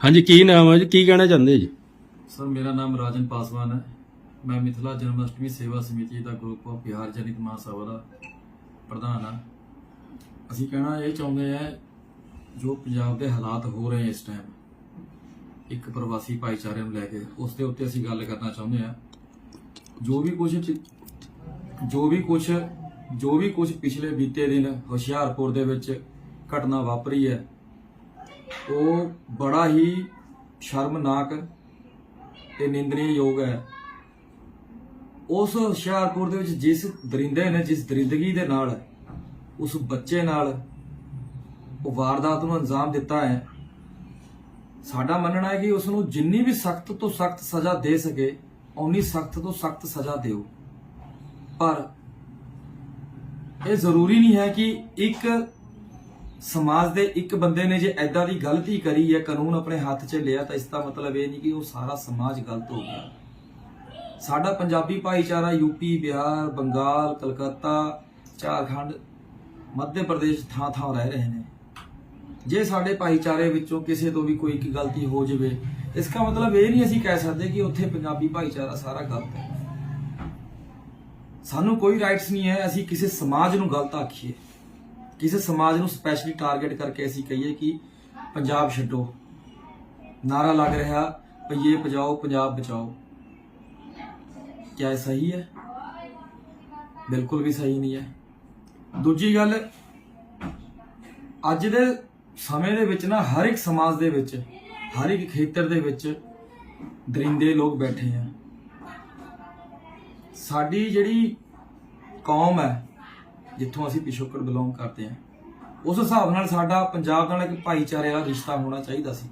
ਹਾਂਜੀ, ਕੀ ਨਾਮ ਹੈ ਜੀ? ਕੀ ਕਹਿਣਾ ਚਾਹੁੰਦੇ ਜੀ? ਸਰ, ਮੇਰਾ ਨਾਮ ਰਾਜਨ ਪਾਸਵਾਨ ਹੈ। ਮੈਂ ਮਿਥਲਾ ਜਨਮ ਅਸ਼ਟਮੀ ਸੇਵਾ ਸਮਿਤੀ ਦਾ ਗਰੁੱਪ ਆਫ ਬਿਹਾਰ ਜਨਿਤ ਮਹਾਸਭਾ ਦਾ ਪ੍ਰਧਾਨ ਹਾਂ। ਅਸੀਂ ਕਹਿਣਾ ਇਹ ਚਾਹੁੰਦੇ ਆ ਜੋ ਪੰਜਾਬ ਦੇ ਹਾਲਾਤ ਹੋ ਰਹੇ ਇਸ ਟਾਈਮ ਇੱਕ ਪ੍ਰਵਾਸੀ ਭਾਈਚਾਰੇ ਨੂੰ ਲੈ ਕੇ, ਉਸ ਦੇ ਉੱਤੇ ਅਸੀਂ ਗੱਲ ਕਰਨਾ ਚਾਹੁੰਦੇ ਆ ਜੋ ਵੀ ਕੁਝ ਜੋ ਵੀ ਕੁਝ ਜੋ ਵੀ ਕੁਝ ਪਿਛਲੇ ਬੀਤੇ ਦਿਨ ਹੁਸ਼ਿਆਰਪੁਰ ਦੇ ਵਿੱਚ ਘਟਨਾ ਵਾਪਰੀ ਹੈ ਉਹ ਬੜਾ ਹੀ ਸ਼ਰਮਨਾਕ ਤੇ ਯੋਗ ਹੈ। ਉਸ ਹੁਸ਼ਿਆਰਪੁਰ ਦੇ ਵਿੱਚ ਜਿਸ ਦਰਿੰਦੇ ਨੇ, ਜਿਸ ਦਰਿੰਦਗੀ ਦੇ ਨਾਲ, ਉਸ ਬੱਚੇ ਨਾਲ ਉਹ ਵਾਰਦਾਤ ਨੂੰ ਅੰਜਾਮ ਦਿੱਤਾ ਹੈ, ਸਾਡਾ ਮੰਨਣਾ ਹੈ ਕਿ ਉਸ ਨੂੰ ਜਿੰਨੀ ਵੀ ਸਖਤ ਤੋਂ ਸਖਤ ਸਜ਼ਾ ਦੇ ਸਕੇ, ਓਨੀ ਸਖਤ ਤੋਂ ਸਖਤ ਸਜ਼ਾ ਦਿਓ। ਪਰ ਇਹ ਜ਼ਰੂਰੀ ਨਹੀਂ ਹੈ ਕਿ ਇੱਕ ਸਮਾਜ ਦੇ ਇੱਕ ਬੰਦੇ ਨੇ ਜੇ ਐਦਾਂ ਦੀ ਗਲਤੀ ਕਰੀ ਹੈ, ਕਾਨੂੰਨ ਆਪਣੇ ਹੱਥ 'ਚ ਲਿਆ, ਤਾਂ ਇਸ ਦਾ ਮਤਲਬ ਇਹ ਨਹੀਂ ਕਿ ਉਹ ਸਾਰਾ ਸਮਾਜ ਗਲਤ ਹੋ ਗਿਆ। ਸਾਡਾ ਪੰਜਾਬੀ ਭਾਈਚਾਰਾ ਯੂਪੀ ਬਿਹਾਰ, ਬੰਗਾਲ, ਕਲਕੱਤਾ, ਝਾਰਖੰਡ, ਮੱਧ ਪ੍ਰਦੇਸ਼ ਥਾਂ ਥਾਂ ਰਹਿ ਰਹੇ ਨੇ। ਜੇ ਸਾਡੇ ਭਾਈਚਾਰੇ ਵਿੱਚੋਂ ਕਿਸੇ ਤੋਂ ਵੀ ਕੋਈ ਇੱਕ ਗਲਤੀ ਹੋ ਜਾਵੇ, ਇਸ ਦਾ ਮਤਲਬ ਇਹ ਨਹੀਂ ਅਸੀਂ ਕਹਿ ਸਕਦੇ ਕਿ ਉੱਥੇ ਪੰਜਾਬੀ ਭਾਈਚਾਰਾ ਸਾਰਾ ਗਲਤ ਹੈ। ਸਾਨੂੰ ਕੋਈ ਰਾਈਟਸ ਨਹੀਂ ਹੈ, ਅਸੀਂ ਕਿਸੇ ਸਮਾਜ ਨੂੰ ਗਲਤ ਆਖੀਏ। ਕਿਸੇ ਸਮਾਜ ਨੂੰ ਸਪੈਸ਼ਲੀ ਟਾਰਗੇਟ ਕਰਕੇ ਅਸੀਂ ਕਹੀਏ ਕਿ ਪੰਜਾਬ ਛੱਡੋ। ਨਾਰਾ ਲੱਗ ਰਿਹਾ ਪਈਏ ਪਜਾਓ, ਪੰਜਾਬ ਬਚਾਓ। ਕਿਆ ਇਹ ਸਹੀ ਹੈ? ਬਿਲਕੁਲ ਵੀ ਸਹੀ ਨਹੀਂ ਹੈ। ਦੂਜੀ ਗੱਲ, ਅੱਜ ਦੇ ਸਮੇਂ ਦੇ ਵਿੱਚ ਨਾ ਹਰ ਇੱਕ ਸਮਾਜ ਦੇ ਵਿੱਚ, ਹਰ ਇੱਕ ਖੇਤਰ ਦੇ ਵਿੱਚ ਦਰਿੰਦੇ ਲੋਕ ਬੈਠੇ ਆ। ਸਾਡੀ ਜਿਹੜੀ ਕੌਮ ਹੈ ਜਿੱਥੋਂ ਅਸੀਂ ਪਿਛੋਕੜ ਬਿਲੋਂਗ ਕਰਦੇ ਹਾਂ, ਉਸ ਹਿਸਾਬ ਨਾਲ ਸਾਡਾ ਪੰਜਾਬ ਨਾਲ ਇੱਕ ਭਾਈਚਾਰੇ ਵਾਲਾ ਰਿਸ਼ਤਾ ਹੋਣਾ ਚਾਹੀਦਾ ਸੀ।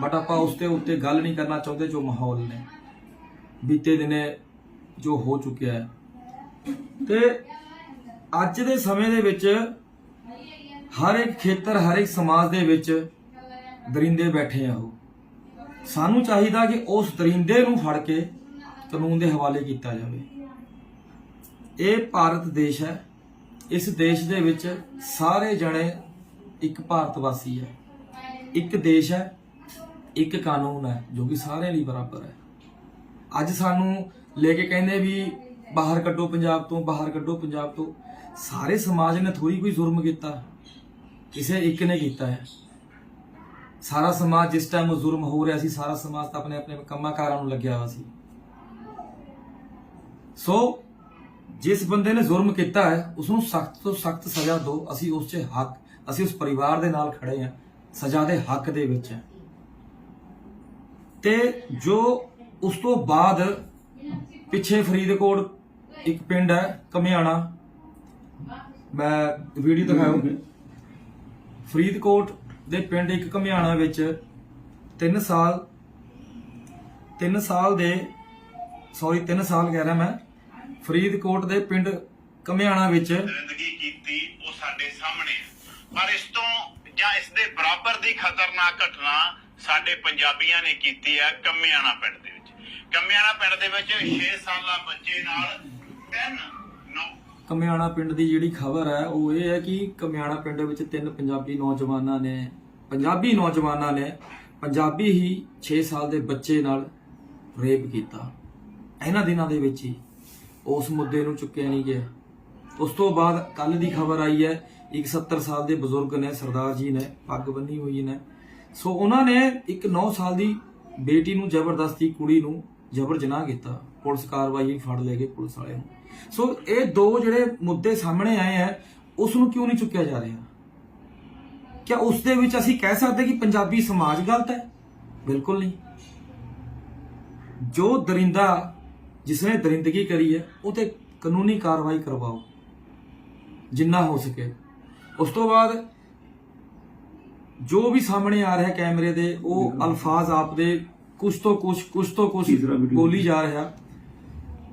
ਬਟ ਆਪਾਂ ਉਸ ਦੇ ਉੱਤੇ ਗੱਲ ਨਹੀਂ ਕਰਨਾ ਚਾਹੁੰਦੇ ਜੋ ਮਾਹੌਲ ਨੇ। ਬੀਤੇ ਦਿਨੇ ਜੋ ਹੋ ਚੁੱਕਿਆ ਹੈ। ਤੇ ਅੱਜ ਦੇ ਸਮੇਂ ਦੇ ਵਿੱਚ ਹਰ ਇੱਕ ਖੇਤਰ, ਹਰ ਇੱਕ ਸਮਾਜ ਦੇ ਵਿੱਚ ਦਰਿੰਦੇ ਬੈਠੇ ਆ ਉਹ। ਸਾਨੂੰ ਚਾਹੀਦਾ ਕਿ ਉਸ ਦਰਿੰਦੇ ਨੂੰ ਫੜ ਕੇ ਕਾਨੂੰਨ ਦੇ ਹਵਾਲੇ ਕੀਤਾ ਜਾਵੇ। ਇਹ ਭਾਰਤ ਦੇਸ਼ ਹੈ। ਇਸ ਦੇਸ਼ ਦੇ ਵਿੱਚ ਸਾਰੇ ਜਣੇ ਇੱਕ ਭਾਰਤ ਵਾਸੀ ਹੈ। ਇੱਕ ਦੇਸ਼ ਹੈ, ਇੱਕ ਕਾਨੂੰਨ ਹੈ, ਜੋ ਕਿ ਸਾਰਿਆਂ ਲਈ ਬਰਾਬਰ ਹੈ। ਅੱਜ ਸਾਨੂੰ ਲੈ ਕੇ ਕਹਿੰਦੇ ਵੀ ਬਾਹਰ ਕੱਢੋ ਪੰਜਾਬ ਤੋਂ, ਬਾਹਰ ਕੱਢੋ ਪੰਜਾਬ ਤੋਂ। ਸਾਰੇ ਸਮਾਜ ਨੇ ਥੋੜੀ ਕੋਈ ਜ਼ੁਲਮ ਕੀਤਾ। ਕਿਸੇ ਇੱਕ ਨੇ ਕੀਤਾ ਹੈ। ਸਾਰਾ ਸਮਾਜ ਜਿਸ ਟਾਈਮ ਉਹ ਜ਼ੁਲਮ ਹੋ ਰਿਹਾ ਸੀ, ਸਾਰਾ ਸਮਾਜ ਤਾਂ ਆਪਣੇ ਆਪਣੇ ਕੰਮਾਂ ਕਾਰਾਂ ਨੂੰ ਲੱਗਿਆ ਹੋਇਆ ਸੀ। ਸੋ ਜਿਸ ਬੰਦੇ ਨੇ ਜ਼ੁਲਮ ਕੀਤਾ ਹੈ ਉਸ ਨੂੰ ਸਖਤ ਤੋਂ ਸਖਤ ਸਜ਼ਾ ਦਿਓ। ਅਸੀਂ ਉਸ 'ਚ ਹੱਕ, ਅਸੀਂ ਉਸ ਪਰਿਵਾਰ ਦੇ ਨਾਲ ਖੜੇ ਹਾਂ। ਸਜ਼ਾ ਦੇ ਹੱਕ ਦੇ ਵਿੱਚ ਹੈ। ਤੇ ਜੋ ਉਸ ਤੋਂ ਬਾਅਦ ਪਿੱਛੇ ਫਰੀਦਕੋਟ ਇੱਕ ਪਿੰਡ ਹੈ, ਕਮਿਆਣਾ। ਮੈਂ ਵੀਡੀਓ ਦਿਖਾਉਂਗਾ ਫਰੀਦਕੋਟ ਦੇ ਪਿੰਡ ਇੱਕ ਕਮਿਆਣਾ ਵਿੱਚ 3 ਸਾਲ 3 ਸਾਲ ਦੇ ਸੌਰੀ 3 ਸਾਲ ਕਹਿ ਰਿਹਾ ਮੈਂ। ਫਰੀਦਕੋਟ ਦੇ ਪਿੰਡ ਕਮਿਆਣਾ ਵਿੱਚ। ਜ਼ਿੰਦਗੀ ਕੀਤੀ ਉਹ ਸਾਡੇ ਸਾਹਮਣੇ। ਹੈ। ਪਰ ਇਸ ਤੋਂ ਜਾਂ ਇਸ ਦੇ ਬਰਾਬਰ ਦੀ ਖਤਰਨਾਕ ਘਟਨਾ ਸਾਡੇ ਪੰਜਾਬੀਆਂ ਨੇ ਕੀਤੀ ਹੈ ਕੰਮਿਆਣਾ ਪਿੰਡ ਦੇ ਵਿੱਚ। ਕੰਮਿਆਣਾ ਪਿੰਡ ਦੇ ਵਿੱਚ 6 ਸਾਲਾ ਬੱਚੇ ਨਾਲ ਤਿੰਨ ਨੌ ਕਮਿਆਣਾ ਪਿੰਡ ਦੀ ਜਿਹੜੀ ਖਬਰ ਹੈ ਉਹ ਇਹ ਹੈ ਕਿ ਕਮਿਆਣਾ ਪਿੰਡ ਵਿੱਚ ਤਿੰਨ ਪੰਜਾਬੀ ਨੌਜਵਾਨਾਂ ਨੇ ਪੰਜਾਬੀ ਨੌਜਵਾਨਾਂ ਨੇ ਪੰਜਾਬੀ ਹੀ 6 ਸਾਲ ਦੇ ਬੱਚੇ ਨਾਲ ਰੇਪ ਕੀਤਾ। ਇਹਨਾਂ ਦਿਨਾਂ ਦੇ ਵਿੱਚ ਹੀ। ਉਸ ਮੁੱਦੇ ਨੂੰ ਚੁੱਕਿਆ ਨਹੀਂ ਗਿਆ। ਉਸ ਤੋਂ ਬਾਅਦ ਕੱਲ ਦੀ ਖਬਰ ਆਈ ਹੈ, ਇੱਕ 70 ਸਾਲ ਦੇ ਬਜ਼ੁਰਗ ਨੇ, ਸਰਦਾਰ ਜੀ ਨੇ, ਪੱਗ ਬੰਨੀ ਹੋਈ ਨੇ। ਸੋ ਉਹਨਾਂ ਨੇ ਇੱਕ 9 ਸਾਲ ਦੀ ਬੇਟੀ ਨੂੰ ਜ਼ਬਰਦਸਤੀ ਕੁੜੀ ਨੂੰ ਜ਼ਬਰ ਜਨਾਹ ਕੀਤਾ। ਪੁਲਿਸ ਕਾਰਵਾਈ ਫੜ ਲੈ ਗਏ ਪੁਲਿਸ ਵਾਲੇ ਨੂੰ। ਸੋ ਇਹ ਦੋ ਜਿਹੜੇ ਮੁੱਦੇ ਸਾਹਮਣੇ ਆਏ ਆ ਉਸ ਨੂੰ ਕਿਉਂ ਨਹੀਂ ਚੁੱਕਿਆ ਜਾ ਰਿਹਾ? ਕਿਆ ਉਸ ਦੇ ਵਿੱਚ ਅਸੀਂ ਕਹਿ ਸਕਦੇ ਕਿ ਪੰਜਾਬੀ ਸਮਾਜ ਗਲਤ ਹੈ? ਬਿਲਕੁਲ ਨਹੀਂ। ਜੋ ਦਰਿੰਦਾ ਜਿਸਨੇ ਦਰਿੰਦਗੀ ਕਰੀ ਹੈ ਉਹ ਤੇ ਕਾਨੂੰਨੀ ਕਾਰਵਾਈ ਕਰਵਾਓ ਜਿੰਨਾ ਹੋ ਸਕੇ। ਉਸ ਤੋਂ ਬਾਅਦ ਜੋ ਵੀ ਸਾਹਮਣੇ ਆ ਰਿਹਾ ਕੈਮਰੇ ਦੇ ਉਹ ਅਲਫਾਜ਼ ਆਪ ਦੇ ਕੁਛ ਤੋਂ ਕੁਛ ਕੁਛ ਤੋਂ ਕੁਛ ਬੋਲੀ ਜਾ ਰਿਹਾ।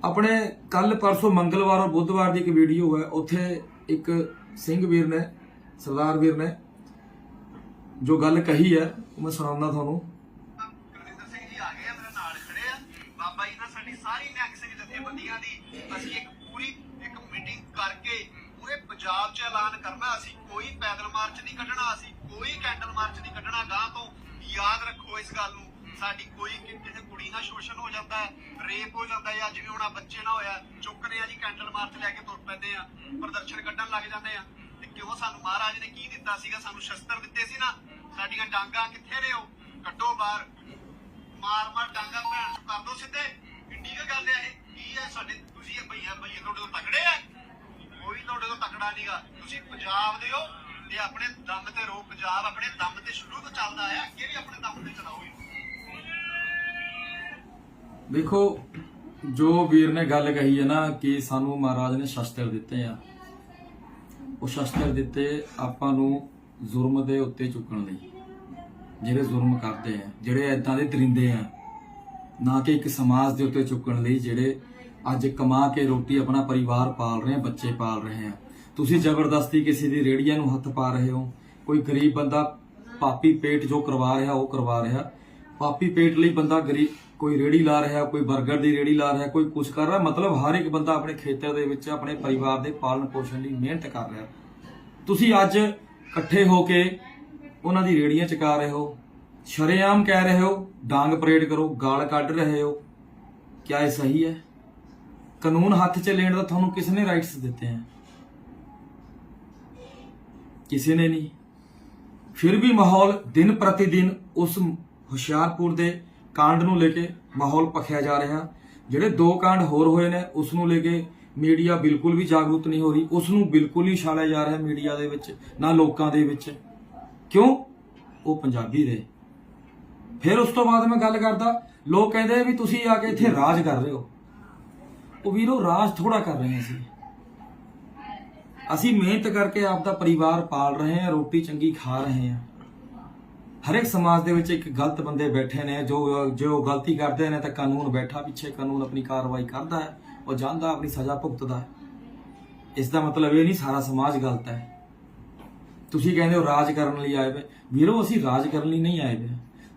ਆਪਣੇ ਕੱਲ ਪਰਸੋਂ ਮੰਗਲਵਾਰ ਔਰ ਬੁੱਧਵਾਰ ਦੀ ਇੱਕ ਵੀਡੀਓ ਹੈ ਉੱਥੇ ਇੱਕ ਸਿੰਘ ਵੀਰ ਨੇ ਸਰਦਾਰ ਵੀਰ ਨੇ ਜੋ ਗੱਲ ਕਹੀ ਹੈ ਉਹ ਮੈਂ ਸੁਣਾਉਂਦਾ ਤੁਹਾਨੂੰ। ਜਥੇਬੰਦੀਆਂ ਦੀ। ਅਸੀਂ ਇੱਕ ਪੂਰੀ ਇੱਕ ਮੀਟਿੰਗ ਕਰਕੇ ਪੂਰੇ ਪੰਜਾਬ 'ਚ ਐਲਾਨ ਕਰਨਾ। ਅਸੀਂ ਕੋਈ ਪੈਦਲ ਮਾਰਚ ਨਹੀਂ ਕੱਢਣਾ, ਅਸੀਂ ਕੋਈ ਕੈਂਡਲ ਮਾਰਚ ਨਹੀਂ ਕੱਢਣਾ। ਗਾਂ ਤੋਂ ਯਾਦ ਰੱਖੋ ਇਸ ਗੱਲ ਨੂੰ। ਸਾਡੀ ਕੋਈ ਕਿਸੇ ਕੁੜੀ ਨਾਲ ਸ਼ੋਸ਼ਣ ਹੋ ਜਾਂਦਾ ਹੈ ਰੇਪ ਹੋ ਜਾਂਦਾ ਹੈ ਅੱਜ ਹੁਣ ਆਹ ਬੱਚੇ ਨਾਲ ਹੋਇਆ, ਚੁੱਕਦੇ ਆ ਜੀ ਕੈਂਡਲ ਮਾਰਚ ਲੈ ਕੇ ਤੁਰ ਪੈਂਦੇ ਆ, ਪ੍ਰਦਰਸ਼ਨ ਕੱਢਣ ਲੱਗ ਜਾਂਦੇ ਆ। ਤੇ ਕਿਉਂ ਸਾਨੂੰ ਮਹਾਰਾਜ ਨੇ ਕੀ ਦਿੱਤਾ ਸੀਗਾ? ਸਾਨੂੰ ਸ਼ਸਤਰ ਦਿੱਤੇ ਸੀ ਨਾ। ਸਾਡੀਆਂ ਡਾਂਗਾ ਕਿੱਥੇ ਨੇ ਉਹ? ਕੱਢੋ ਬਾਹਰ। ਮਾਰ ਮਾਰ ਡਾਂਗਾ ਭੈਣ ਕਰ ਦੋ ਸਿੱਧੇ। ਇੰਡੀ ਕੀ ਗੱਲ ਹੈ ਇਹ? ਕੀ ਹੈ ਸਾਡੇ, ਤੁਸੀਂ ਇਹ ਭਈਆ ਤੁਹਾਡੇ ਤੋਂ ਤਕੜੇ ਆ? ਕੋਈ ਤੁਹਾਡੇ ਤੋਂ ਤਕੜਾ ਨਹੀਂਗਾ। ਤੁਸੀਂ ਪੰਜਾਬ ਦੇ ਹੋ ਤੇ ਆਪਣੇ ਦਮ ਤੇ ਰਹੋ। ਪੰਜਾਬ ਆਪਣੇ ਦਮ ਤੇ ਸ਼ੁਰੂ ਤੋਂ ਚੱਲਦਾ ਆਇਆ। ਅੱਗੇ ਵੀ ਆਪਣੇ ਦਮ ਤੇ ਚਲਾਓ ਦੇਖੋ, ਜੋ ਵੀਰ ਨੇ ਗੱਲ ਕਹੀ ਹੈ ਨਾ ਕਿ ਸਾਨੂੰ ਮਹਾਰਾਜ ਨੇ ਸ਼ਸਤਰ ਦਿੱਤੇ ਆ। ਉਹ ਸ਼ਸਤਰ ਦਿੱਤੇ ਆਪਾਂ ਨੂੰ ਜ਼ੁਲਮ ਦੇ ਉੱਤੇ ਚੁੱਕਣ ਲਈ। ਜਿਹੜੇ ਜ਼ੁਲਮ ਕਰਦੇ ਆ, ਜਿਹੜੇ ਐਦਾਂ ਦੇ ਦਰਿੰਦੇ ਆ ਨਾ ਕਿ ਇੱਕ ਸਮਾਜ ਦੇ ਉੱਤੇ ਚੁੱਕਣ ਲਈ ਜਿਹੜੇ ਅੱਜ ਕਮਾ ਕੇ ਰੋਟੀ ਆਪਣਾ ਪਰਿਵਾਰ ਪਾਲ ਰਹੇ ਆ, ਬੱਚੇ ਪਾਲ ਰਹੇ ਆ। ਤੁਸੀਂ ਜ਼ਬਰਦਸਤੀ ਕਿਸੇ ਦੀ ਰੇੜੀਆਂ ਨੂੰ ਹੱਥ ਪਾ ਰਹੇ ਹੋ। ਕੋਈ ਗਰੀਬ ਬੰਦਾ ਪਾਪੀ ਪੇਟ ਜੋ ਕਰਵਾ ਰਿਹਾ, ਉਹ ਕਰਵਾ ਰਿਹਾ। ਪਾਪੀ ਪੇਟ ਲਈ ਬੰਦਾ ਗਰੀਬ ਕੋਈ ਰੇੜੀ ਲਾ ਰਿਹਾ, ਕੋਈ 버ਗਰ ਦੀ ਰੇੜੀ ਲਾ ਰਿਹਾ, ਕੋਈ ਕੁਝ ਕਰ ਰਿਹਾ, ਮਤਲਬ ਹਰ ਇੱਕ ਬੰਦਾ ਆਪਣੇ ਖੇਤਰ ਦੇ ਵਿੱਚ, ਆਪਣੇ ਪਰਿਵਾਰ ਦੇ ਪਾਲਣ ਪੋਸ਼ਣ ਲਈ ਮਿਹਨਤ ਕਰ ਰਿਹਾ। ਤੁਸੀਂ ਅੱਜ ਇਕੱਠੇ ਹੋ ਕੇ ਉਹਨਾਂ ਦੀ ਰੇੜੀਆਂ ਚਕਾ ਰਹੇ ਹੋ। ਸ਼ਰੇਆਮ ਕਹਿ ਰਹੇ ਹੋ, ਡਾਂਗ ਪਰੇਡ ਕਰੋ, ਗਾਲ ਕੱਢ ਰਹੇ ਹੋ। ਕਿਆ ਇਹ ਸਹੀ ਹੈ? ਕਾਨੂੰਨ ਹੱਥ 'ਚ ਲੈਣ ਦਾ ਤੁਹਾਨੂੰ ਕਿਸ ਨੇ ਰਾਈਟਸ ਦਿੱਤੇ ਹੈ? ਕਿਸੇ ਨੇ ਨਹੀਂ। ਫਿਰ ਵੀ ਮਾਹੌਲ ਦਿਨ ਪ੍ਰਤੀ ਦਿਨ ਉਸ ਹੁਸ਼ਿਆਰਪੁਰ ਦੇ ਕਾਂਡ ਨੂੰ ਲੈ ਕੇ ਮਾਹੌਲ ਪਖਿਆ ਜਾ ਰਿਹਾ। ਜਿਹੜੇ ਦੋ ਕਾਂਡ ਹੋਰ ਹੋਏ ਨੇ, ਉਸ ਨੂੰ ਲੈ ਕੇ ਮੀਡੀਆ ਬਿਲਕੁਲ ਵੀ ਜਾਗਰੂਕ ਨਹੀਂ ਹੋ ਰਹੀ। ਉਸ ਨੂੰ ਬਿਲਕੁਲ ਹੀ ਛਾਲਿਆ ਜਾ ਰਿਹਾ ਮੀਡੀਆ ਦੇ ਵਿੱਚ, ਨਾ ਲੋਕਾਂ ਦੇ ਵਿੱਚ। ਕਿਉਂ? ਉਹ ਪੰਜਾਬੀ ਰਹੇ ਫਿਰ ਉਸ ਤੋਂ ਬਾਅਦ ਮੈਂ ਗੱਲ ਕਰਦਾ, ਲੋਕ ਕਹਿੰਦੇ ਵੀ ਤੁਸੀਂ ਆ ਕੇ ਇੱਥੇ ਰਾਜ ਕਰ ਰਹੇ ਹੋ। ਉਹ ਵੀਰੋ, ਰਾਜ ਥੋੜਾ ਕਰ ਰਹੇ ਹਾਂ ਅਸੀਂ। ਅਸੀਂ ਮਿਹਨਤ ਕਰਕੇ ਆਪ ਦਾ ਪਰਿਵਾਰ ਪਾਲ ਰਹੇ ਹਾਂ, ਰੋਟੀ ਚੰਗੀ ਖਾ ਰਹੇ ਹਾਂ। ਹਰੇਕ ਸਮਾਜ ਦੇ ਵਿੱਚ ਇੱਕ ਗਲਤ ਬੰਦੇ ਬੈਠੇ ਨੇ, ਜੋ ਜੋ ਗਲਤੀ ਕਰਦੇ ਨੇ ਤਾਂ ਕਾਨੂੰਨ ਬੈਠਾ ਪਿੱਛੇ, ਕਾਨੂੰਨ ਆਪਣੀ ਕਾਰਵਾਈ ਕਰਦਾ ਹੈ, ਉਹ ਜਾਂਦਾ ਆਪਣੀ ਸਜ਼ਾ ਭੁਗਤਦਾ ਇਸ ਦਾ ਮਤਲਬ ਇਹ ਨਹੀਂ, ਸਾਰਾ ਸਮਾਜ ਗਲਤ ਹੈ। ਤੁਸੀਂ ਕਹਿੰਦੇ ਹੋ ਰਾਜ ਕਰਨ ਲਈ ਆਏ ਵੇ ਵੀਰੋ, ਅਸੀਂ ਰਾਜ ਕਰਨ ਲਈ ਨਹੀਂ ਆਏ ਵੇ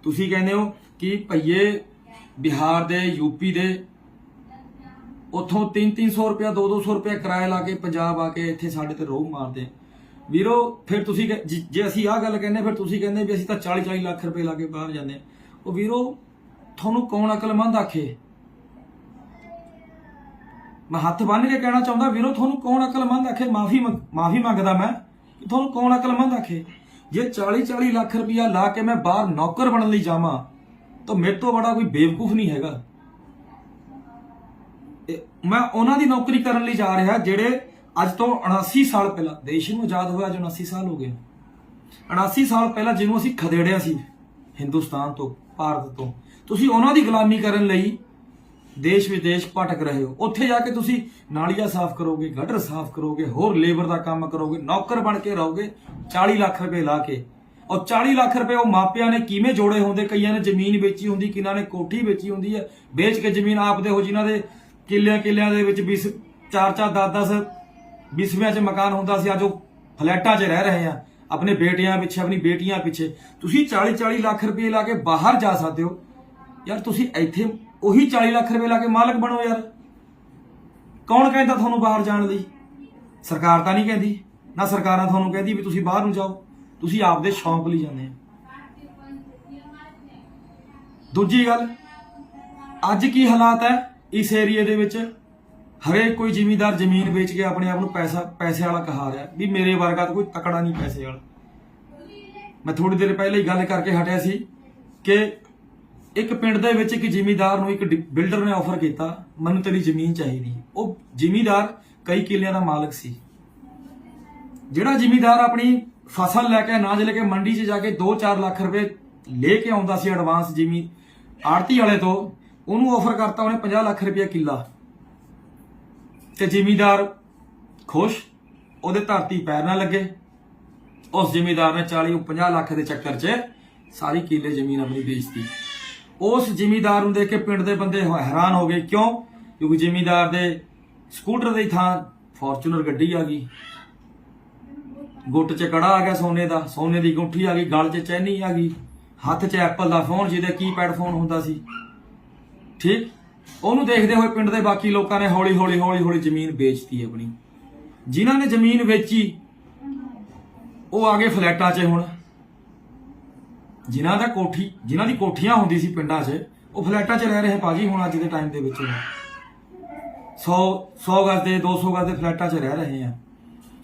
ਤੁਸੀਂ ਕਹਿੰਦੇ ਹੋ ਕਿ ਭਈਏ ਬਿਹਾਰ ਦੇ, ਯੂਪੀ ਦੇ ਉਥੋਂ 3-300 ਰੁਪਇਆ 2-200 ਰੁਪਇਆ ਕਿਰਾਇਆ ਲਾ ਕੇ ਪੰਜਾਬ ਆ ਕੇ ਇੱਥੇ ਸਾਡੇ ਤੇ ਰੋਹ ਮਾਰਦੇ ਵੀਰੋ, ਫਿਰ ਤੁਸੀਂ ਜੇ- ਅਸੀਂ ਆਹ ਗੱਲ ਕਹਿੰਦੇ, ਫਿਰ ਤੁਸੀਂ ਕਹਿੰਦੇ ਵੀ ਅਸੀਂ ਤਾਂ 40-40 ਲੱਖ ਰੁਪਏ ਲਾ ਕੇ ਬਾਹਰ ਜਾਂਦੇ ਉਹ ਵੀਰੋ, ਤੁਹਾਨੂੰ ਕੌਣ ਅਕਲਮੰਦ ਆਖੇ? ਮੈਂ ਹੱਥ ਬੰਨ੍ਹ ਕੇ ਕਹਿਣਾ ਚਾਹੁੰਦਾ, ਵੀਰੋ, ਤੁਹਾਨੂੰ ਕੌਣ ਅਕਲਮੰਦ ਆਖੇ? ਮਾਫੀ ਮਾਫੀ ਮੰਗਦਾ ਮੈਂ। ਤੁਹਾਨੂੰ ਕੌਣ ਅਕਲਮੰਦ ਆਖੇ? ਜੇ 40-40 ਲੱਖ ਰੁਪਇਆ ਲਾ ਕੇ ਮੈਂ ਬਾਹਰ ਨੌਕਰ ਬਣਨ ਲਈ ਜਾਵਾਂ, ਤਾਂ ਮੇਰੇ ਤੋਂ ਬੜਾ ਕੋਈ ਬੇਵਕੂਫ ਨਹੀਂ ਹੈਗਾ। ਮੈਂ ਉਹਨਾਂ ਦੀ ਨੌਕਰੀ ਕਰਨ ਲਈ ਜਾ ਰਿਹਾ ਜਿਹੜੇ ਅੱਜ ਤੋਂ 79 ਸਾਲ ਪਹਿਲਾਂ, ਦੇਸ਼ ਨੂੰ ਆਜ਼ਾਦ ਹੋਇਆ ਅੱਜ 79 ਸਾਲ ਹੋ ਗਏ। 79 ਸਾਲ ਪਹਿਲਾਂ ਜਿਹਨੂੰ ਅਸੀਂ ਖਦੇੜਿਆ ਸੀ, ਹਿੰਦੁਸਤਾਨ ਤੋਂ, ਭਾਰਤ ਤੋਂ। ਤੁਸੀਂ ਉਹਨਾਂ ਦੀ ਗੁਲਾਮੀ ਕਰਨ ਲਈ ਦੇਸ਼ ਵਿਦੇਸ਼ ਭਟਕ ਰਹੇ ਹੋ। ਉੱਥੇ ਜਾ ਕੇ ਤੁਸੀਂ ਨਾਲੀਆਂ ਸਾਫ਼ ਕਰੋਗੇ ਗਟਰ ਸਾਫ਼ ਕਰੋਗੇ, ਹੋਰ ਲੇਬਰ ਦਾ ਕੰਮ ਕਰੋਗੇ, ਨੌਕਰ ਬਣ ਕੇ ਰਹੋਗੇ 40 ਲੱਖ ਰੁਪਏ ਲਾ ਕੇ। ਔਰ 40 ਲੱਖ ਰੁਪਏ ਉਹ ਮਾਪਿਆਂ ਨੇ ਕਿਵੇਂ ਜੋੜੇ ਹੁੰਦੇ? ਕਈਆਂ ਨੇ ਜ਼ਮੀਨ ਵੇਚੀ ਹੁੰਦੀ, ਕਿਨਾਂ ਨੇ ਕੋਠੀ ਵੇਚੀ ਹੁੰਦੀ ਹੈ। ਵੇਚ ਕੇ ਜ਼ਮੀਨ ਆਪਦੇ ਹੋ, ਜਿਨ੍ਹਾਂ ਦੇ ਕਿੱਲਿਆਂ ਕਿੱਲਿਆਂ ਦੇ ਵਿੱਚ 20 ਚਾਰ ਚਾਰ 10 10 20ਵਿਆਂ 'ਚ ਮਕਾਨ ਹੁੰਦਾ ਸੀ, ਅੱਜ ਉਹ ਫਲੈਟਾਂ 'ਚ ਰਹਿ ਰਹੇ ਆ। ਆਪਣੇ ਬੇਟਿਆਂ ਪਿੱਛੇ, ਆਪਣੀ ਬੇਟੀਆਂ ਪਿੱਛੇ। ਤੁਸੀਂ 40 40 ਲੱਖ ਰੁਪਏ ਲਾ ਕੇ ਬਾਹਰ ਜਾ ਸਕਦੇ ਹੋ। ਯਾਰ ਤੁਸੀਂ ਇੱਥੇ ਉਹੀ 40 ਲੱਖ ਰੁਪਏ ਲਾ ਕੇ ਮਾਲਕ ਬਣੋ ਯਾਰ। ਕੌਣ ਕਹਿੰਦਾ ਤੁਹਾਨੂੰ ਬਾਹਰ ਜਾਣ ਲਈ? ਸਰਕਾਰ ਤਾਂ ਨਹੀਂ ਕਹਿੰਦੀ। ਨਾ ਸਰਕਾਰਾਂ ਤੁਹਾਨੂੰ ਕਹਿੰਦੀ ਵੀ ਤੁਸੀਂ ਬਾਹਰ ਨੂੰ ਜਾਓ। ਤੁਸੀਂ ਆਪਦੇ ਸ਼ੌਂਕ ਲਈ ਜਾਂਦੇ ਆ ਦੂਜੀ ਗੱਲ, ਅੱਜ ਕੀ ਹਾਲਾਤ ਹੈ ਇਸ ਏਰੀਏ ਦੇ ਵਿੱਚ? ਹਰੇਕ ਕੋਈ ਜ਼ਿਮੀਂਦਾਰ ਜ਼ਮੀਨ ਵੇਚ ਕੇ ਆਪਣੇ ਆਪ ਨੂੰ ਪੈਸਾ, ਪੈਸੇ ਵਾਲਾ ਕਹਾ ਰਿਹਾ। ਵੀ ਮੇਰੇ ਵਰਗਾ ਤਾਂ ਕੋਈ ਤਕੜਾ ਨਹੀਂ ਪੈਸੇ ਵਾਲਾ। ਮੈਂ ਥੋੜੀ ਦੇਰ ਪਹਿਲਾਂ ਹੀ ਗੱਲ ਕਰਕੇ ਹਟਿਆ ਸੀ ਕਿ ਇੱਕ ਪਿੰਡ ਦੇ ਵਿੱਚ ਇੱਕ ਜ਼ਿਮੀਂਦਾਰ ਨੂੰ ਇੱਕ ਡ- ਬਿਲਡਰ ਨੇ ਆਫਰ ਕੀਤਾ, ਮੈਨੂੰ ਤੇਰੀ ਜ਼ਮੀਨ ਚਾਹੀਦੀ ਉਹ ਜ਼ਿਮੀਂਦਾਰ ਕਈ ਕਿੱਲਿਆਂ ਦਾ ਮਾਲਕ ਸੀ। ਜਿਹੜਾ ਜ਼ਿਮੀਂਦਾਰ ਆਪਣੀ ਫਸਲ ਲੈ ਕੇ ਅਨਾਜ ਲੈ ਕੇ ਮੰਡੀ 'ਚ ਜਾ ਕੇ 2-4 ਲੱਖ ਰੁਪਏ ਲੈ ਕੇ ਆਉਂਦਾ ਸੀ ਐਡਵਾਂਸ ਜ਼ਿਮੀ ਆੜਤੀ ਵਾਲੇ ਤੋਂ, ਉਹਨੂੰ ਆਫਰ ਕਰਤਾ ਉਹਨੇ 50 ਲੱਖ ਰੁਪਏ ਕਿੱਲਾ। ਤੇ ਜ਼ਿਮੀਂਦਾਰ ਖੁਸ਼, ਉਹਦੇ ਧਰਤੀ ਪੈਰ ਨਾ ਲੱਗੇ। ਉਸ ਜ਼ਿਮੀਂਦਾਰ ਨੇ 40 50 ਲੱਖ ਦੇ ਚੱਕਰ 'ਚ ਸਾਰੀ ਕਿੱਲੇ ਜ਼ਮੀਨ ਆਪਣੀ ਵੇਚਤੀ। ਉਸ ਜ਼ਿਮੀਦਾਰ ਨੂੰ ਦੇਖ ਕੇ ਪਿੰਡ ਦੇ ਬੰਦੇ ਹੈਰਾਨ ਹੋ ਗਏ, ਕਿਉਂ? ਕਿਉਂਕਿ ਜ਼ਿਮੀਦਾਰ ਦੇ ਸਕੂਟਰ ਦੀ ਥਾਂ ਫੋਰਚੂਨਰ ਗੱਡੀ ਆ ਗਈ। ਗੁੱਟ 'ਚ ਕੜਾ ਆ ਗਿਆ ਸੋਨੇ ਦਾ, ਸੋਨੇ ਦੀ ਗੁੰਠੀ ਆ ਗਈ, ਗਲ 'ਚ ਚੈਨੀ ਆ ਗਈ। ਹੱਥ 'ਚ ਐਪਲ ਦਾ ਫੋਨ ਜਿਹਦੇ ਕੀਪੈਡ ਫੋਨ ਹੁੰਦਾ ਸੀ। ਠੀਕ? ਉਹਨੂੰ ਦੇਖਦੇ ਹੋਏ ਪਿੰਡ ਦੇ ਬਾਕੀ ਲੋਕਾਂ ਨੇ ਹੌਲੀ ਹੌਲੀ ਹੌਲੀ ਹੌਲੀ ਜ਼ਮੀਨ ਵੇਚਤੀ ਆਪਣੀ। ਜਿਨ੍ਹਾਂ ਨੇ ਜ਼ਮੀਨ ਵੇਚੀ, ਉਹ ਆ ਗਏ ਫਲੈਟਾਂ 'ਚ ਹੁਣ। ਜਿਨ੍ਹਾਂ ਦਾ ਕੋਠੀ, ਜਿਨ੍ਹਾਂ ਦੀ ਕੋਠੀਆਂ ਹੁੰਦੀ ਸੀ ਪਿੰਡਾਂ 'ਚ, ਉਹ ਫਲੈਟਾਂ 'ਚ ਰਹਿ ਰਹੇ ਭਾਜੀ ਹੁਣ ਅੱਜ ਦੇ ਟਾਈਮ ਦੇ ਵਿੱਚ 100 100 ਗਜ਼ ਦੇ 200 ਗਜ਼ ਦੇ ਫਲੈਟਾਂ 'ਚ ਰਹਿ ਰਹੇ ਆ।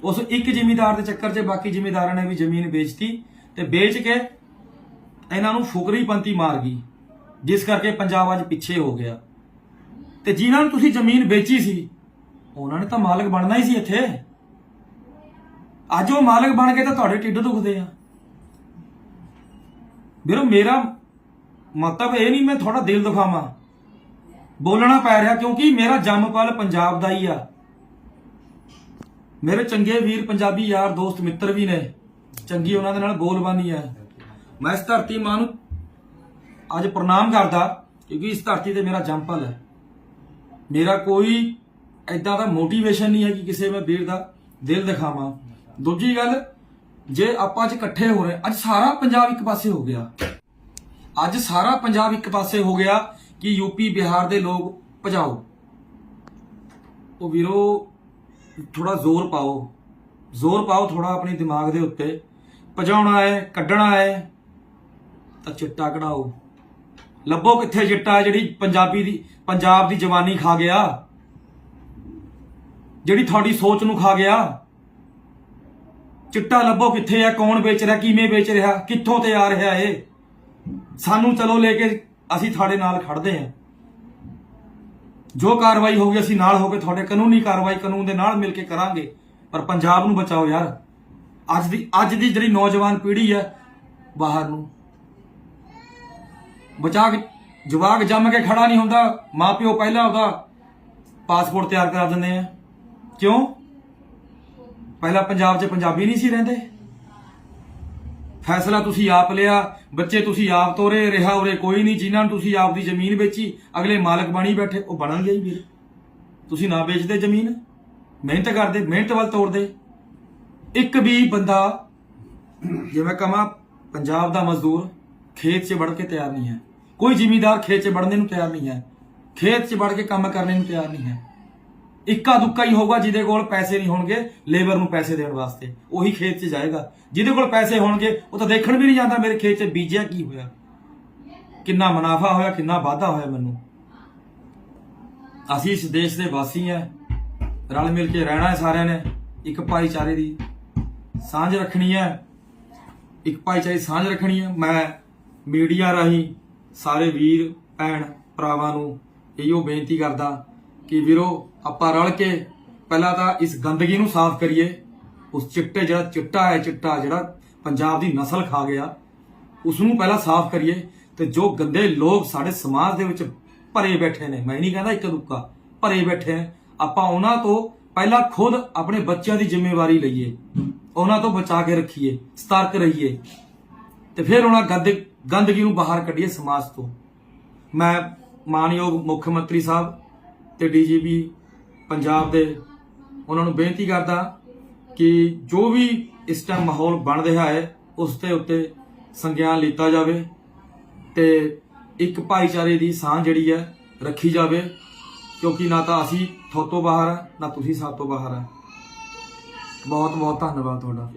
ਉਸ ਇੱਕ ਜ਼ਿਮੀਦਾਰ ਦੇ ਚੱਕਰ 'ਚ ਬਾਕੀ ਜ਼ਿਮੀਦਾਰਾਂ ਨੇ ਵੀ ਜ਼ਮੀਨ ਵੇਚਤੀ ਤੇ ਵੇਚ ਕੇ ਇਹਨਾਂ ਨੂੰ ਫੁਕਰੀ ਪੰਤੀ ਮਾਰ ਗਈ, ਜਿਸ ਕਰਕੇ ਪੰਜਾਬ ਅੱਜ ਪਿੱਛੇ ਹੋ ਗਿਆ। ਤੇ ਜਿਨ੍ਹਾਂ ਨੂੰ ਤੁਸੀਂ ਜ਼ਮੀਨ ਵੇਚੀ ਸੀ, ਉਹਨਾਂ ਨੇ ਤਾਂ ਮਾਲਕ ਬਣਨਾ ਹੀ ਸੀ ਇੱਥੇ। ਅੱਜ ਉਹ ਮਾਲਕ ਬਣ ਕੇ ਤਾਂ ਤੁਹਾਡੇ ਟਿੱਡ ਦੁਖਦੇ ਆ। ਵੀਰੋ, ਮੇਰਾ ਮਤਲਬ ਇਹ ਨਹੀਂ, ਮੈਂ ਥੋੜਾ ਦਿਲ ਦਿਖਾਵਾਂ। ਬੋਲਣਾ ਪੈ ਰਿਹਾ, ਕਿਉਂਕਿ ਮੇਰਾ ਜੰਮਪਲ ਪੰਜਾਬ ਦਾ ਹੀ ਆ। ਮੇਰੇ ਚੰਗੇ ਵੀਰ, ਪੰਜਾਬੀ ਯਾਰ, ਦੋਸਤ, ਮਿੱਤਰ ਵੀ ਨੇ। ਚੰਗੀ ਉਹਨਾਂ ਦੇ ਨਾਲ ਬੋਲਬਾਨੀ ਹੈ ਮੈਂ ਇਸ ਧਰਤੀ ਮਾਂ ਨੂੰ ਅੱਜ ਪ੍ਰਣਾਮ ਕਰਦਾ, ਕਿਉਂਕਿ ਇਸ ਧਰਤੀ ਤੇ ਮੇਰਾ ਜੰਮਪਲ ਹੈ। ਮੇਰਾ ਕੋਈ ਐਦਾਂ ਦਾ ਮੋਟੀਵੇਸ਼ਨ ਨਹੀਂ ਹੈ ਕਿ ਕਿਸੇ ਮੈਂ ਵੀਰ ਦਾ ਦਿਲ ਦਿਖਾਵਾਂ। ਦੂਜੀ ਗੱਲ ਜੇ ਆਪਾਂ ਅੱਜ ਇਕੱਠੇ ਹੋ ਰਹੇ, ਅੱਜ ਸਾਰਾ ਪੰਜਾਬ ਇੱਕ ਪਾਸੇ ਹੋ ਗਿਆ। ਅੱਜ ਸਾਰਾ ਪੰਜਾਬ ਇੱਕ ਪਾਸੇ ਹੋ ਗਿਆ ਕਿ ਯੂਪੀ ਬਿਹਾਰ ਦੇ ਲੋਕ ਭਜਾਓ। ਉਹ ਵੀਰੋ ਥੋੜਾ ਜ਼ੋਰ ਪਾਓ। ਜ਼ੋਰ ਪਾਓ ਥੋੜਾ ਆਪਣੇ ਦਿਮਾਗ ਦੇ ਉੱਤੇ। ਭਜਾਉਣਾ ਹੈ, ਕੱਢਣਾ ਹੈ, ਤਾਂ ਚਿੱਟਾ ਕਢਾਓ। ਲੱਭੋ ਕਿੱਥੇ ਚਿੱਟਾ ਜਿਹੜੀ ਪੰਜਾਬੀ ਦੀ, ਪੰਜਾਬ ਦੀ ਜਵਾਨੀ ਖਾ ਗਿਆ। ਜਿਹੜੀ ਤੁਹਾਡੀ ਸੋਚ ਨੂੰ ਖਾ ਗਿਆ। ਚਿੱਟਾ ਲੱਭੋ ਕਿੱਥੇ ਆ, ਕੌਣ ਵੇਚ ਰਿਹਾ, ਕਿਵੇਂ ਵੇਚ ਰਿਹਾ, ਕਿੱਥੋਂ ਤੇ ਆ ਰਿਹਾ ਇਹ? ਸਾਨੂੰ ਚਲੋ ਲੈ ਕੇ ਅਸੀਂ ਤੁਹਾਡੇ ਨਾਲ ਖੜਦੇ ਆਂ ਜੋ ਕਾਰਵਾਈ ਹੋਊਗੀ ਅਸੀਂ ਨਾਲ ਹੋ ਕੇ ਤੁਹਾਡੇ ਕਾਨੂੰਨੀ ਕਾਰਵਾਈ ਕਾਨੂੰਨ ਦੇ ਨਾਲ ਮਿਲ ਕੇ ਕਰਾਂਗੇ। ਪਰ ਪੰਜਾਬ ਨੂੰ ਬਚਾਓ ਯਾਰ। ਅੱਜ ਦੀ ਅੱਜ ਦੀ ਜਿਹੜੀ ਨੌਜਵਾਨ ਪੀੜ੍ਹੀ ਹੈ ਬਾਹਰ ਨੂੰ। ਬਚਾ ਕੇ, ਜਵਾਕ ਜੰਮ ਕੇ ਖੜਾ ਨਹੀਂ ਹੁੰਦਾ, ਮਾਪਿਓ ਪਹਿਲਾਂ ਉਹਦਾ ਪਾਸਪੋਰਟ ਤਿਆਰ ਕਰਾ ਦਿੰਦੇ ਆ। ਕਿਉਂ? ਪਹਿਲਾਂ ਪੰਜਾਬ 'ਚ ਪੰਜਾਬੀ ਨਹੀਂ ਸੀ ਰਹਿੰਦੇ। ਫੈਸਲਾ ਤੁਸੀਂ ਆਪ ਲਿਆ, ਬੱਚੇ ਤੁਸੀਂ ਆਪ ਤੋਰੇ, ਰਿਹਾ ਉਰੇ ਕੋਈ ਨਹੀਂ, ਜਿਨ੍ਹਾਂ ਨੂੰ ਤੁਸੀਂ ਆਪ ਦੀ ਜ਼ਮੀਨ ਵੇਚੀ, ਅਗਲੇ ਮਾਲਕ ਬਣੀ ਬੈਠੇ, ਉਹ ਬਣਨਗੇ ਹੀ ਵੀਰ। ਤੁਸੀਂ ਨਾ ਵੇਚਦੇ ਜ਼ਮੀਨ, ਮਿਹਨਤ ਕਰਦੇ, ਮਿਹਨਤ ਵੱਲ ਤੋੜਦੇ ਇੱਕ ਵੀ ਬੰਦਾ ਜਿਵੇਂ ਕਮਾ ਪੰਜਾਬ ਦਾ ਮਜ਼ਦੂਰ ਖੇਤ 'ਚ ਵੜ ਕੇ ਤਿਆਰ ਨਹੀਂ ਹੈ। ਕੋਈ ਜ਼ਿਮੀਂਦਾਰ ਖੇਤ 'ਚ ਵੜਨੇ ਨੂੰ ਤਿਆਰ ਨਹੀਂ ਹੈ। ਖੇਤ 'ਚ ਵੜ ਕੇ ਕੰਮ ਕਰਨੇ ਨੂੰ ਤਿਆਰ ਨਹੀਂ ਹੈ। ਇੱਕਾ ਦੁੱਕਾ ਹੀ ਹੋਊਗਾ ਜਿਹਦੇ ਕੋਲ ਪੈਸੇ ਨਹੀਂ ਹੋਣਗੇ, ਲੇਬਰ ਨੂੰ ਪੈਸੇ ਦੇਣ ਵਾਸਤੇ। ਉਹੀ ਖੇਤ 'ਚ ਜਾਏਗਾ। ਜਿਹਦੇ ਕੋਲ ਪੈਸੇ ਹੋਣਗੇ, ਉਹ ਤਾਂ ਦੇਖਣ ਵੀ ਨਹੀਂ ਜਾਂਦਾ ਮੇਰੇ ਖੇਤ 'ਚ ਬੀਜਿਆ ਕੀ ਹੋਇਆ। ਕਿੰਨਾ ਮੁਨਾਫਾ ਹੋਇਆ, ਕਿੰਨਾ ਵਾਧਾ ਹੋਇਆ ਮੈਨੂੰ। ਅਸੀਂ ਇਸ ਦੇਸ਼ ਦੇ ਵਾਸੀ ਆ ਰਲ ਮਿਲ ਕੇ ਰਹਿਣਾ ਹੈ ਸਾਰਿਆਂ ਨੇ, ਇੱਕ ਭਾਈਚਾਰੇ ਦੀ ਸਾਂਝ ਰੱਖਣੀ ਹੈ। ਇੱਕ ਭਾਈਚਾਰੇ ਸਾਂਝ ਰੱਖਣੀ ਹੈ। ਮੈਂ ਮੀਡੀਆ ਰਾਹੀਂ ਸਾਰੇ ਵੀਰ, ਭੈਣ, ਭਰਾਵਾਂ ਨੂੰ ਇਹੋ ਬੇਨਤੀ ਕਰਦਾ ਕਿ ਵੀਰੋ ਆਪਾਂ ਰਲ ਕੇ ਪਹਿਲਾਂ ਤਾਂ ਇਸ ਗੰਦਗੀ ਨੂੰ ਸਾਫ਼ ਕਰੀਏ। ਉਸ ਚਿੱਟੇ ਜਿਹੜਾ ਚਿੱਟਾ ਹੈ, ਚਿੱਟਾ ਜਿਹੜਾ ਪੰਜਾਬ ਦੀ ਨਸਲ ਖਾ ਗਿਆ ਉਸ ਨੂੰ ਪਹਿਲਾਂ ਸਾਫ਼ ਕਰੀਏ ਤੇ ਜੋ ਗੰਦੇ ਲੋਕ ਸਾਡੇ ਸਮਾਜ ਦੇ ਵਿੱਚ ਭਰੇ ਬੈਠੇ ਨੇ, ਮੈਂ ਨਹੀਂ ਕਹਿੰਦਾ ਇੱਕ ਦੁੱਕਾ ਭਰੇ ਬੈਠੇ ਨੇ, ਆਪਾਂ ਉਹਨਾਂ ਤੋਂ ਪਹਿਲਾਂ ਖੁਦ ਆਪਣੇ ਬੱਚਿਆਂ ਦੀ ਜ਼ਿੰਮੇਵਾਰੀ ਲਈਏ, ਉਹਨਾਂ ਤੋਂ ਬਚਾ ਕੇ ਰੱਖੀਏ, ਸਤਰਕ ਰਹੀਏ ਤੇ ਫਿਰ ਉਹਨਾਂ ਗੰਦ, ਗੰਦਗੀ ਨੂੰ ਬਾਹਰ ਕੱਢੀਏ ਸਮਾਜ ਤੋਂ। ਮੈਂ ਮਾਨਯੋਗ ਮੁੱਖ ਮੰਤਰੀ ਸਾਹਿਬ ਤੇ ਡੀਜੀਪੀ ਪੰਜਾਬ ਦੇ ਉਹਨਾਂ ਨੂੰ ਬੇਨਤੀ ਕਰਦਾ ਕਿ ਜੋ ਵੀ ਇਸ ਟਾਈਮ ਮਾਹੌਲ ਬਣ ਰਿਹਾ ਹੈ, ਉਸ ਦੇ ਉੱਤੇ ਸੰਗਿਆਨ ਲਿੱਤਾ ਜਾਵੇ ਤੇ ਇੱਕ ਭਾਈਚਾਰੇ ਦੀ ਸਾਂਝ ਜਿਹੜੀ ਹੈ ਰੱਖੀ ਜਾਵੇ, ਕਿਉਂਕਿ ਨਾ ਤਾਂ ਅਸੀਂ ਥੋਤੋਂ ਬਾਹਰ ਆ ਨਾ ਤੁਸੀਂ ਸਾਡੇ ਤੋਂ ਬਾਹਰ ਆ ਬਹੁਤ ਬਹੁਤ ਧੰਨਵਾਦ ਤੁਹਾਡਾ।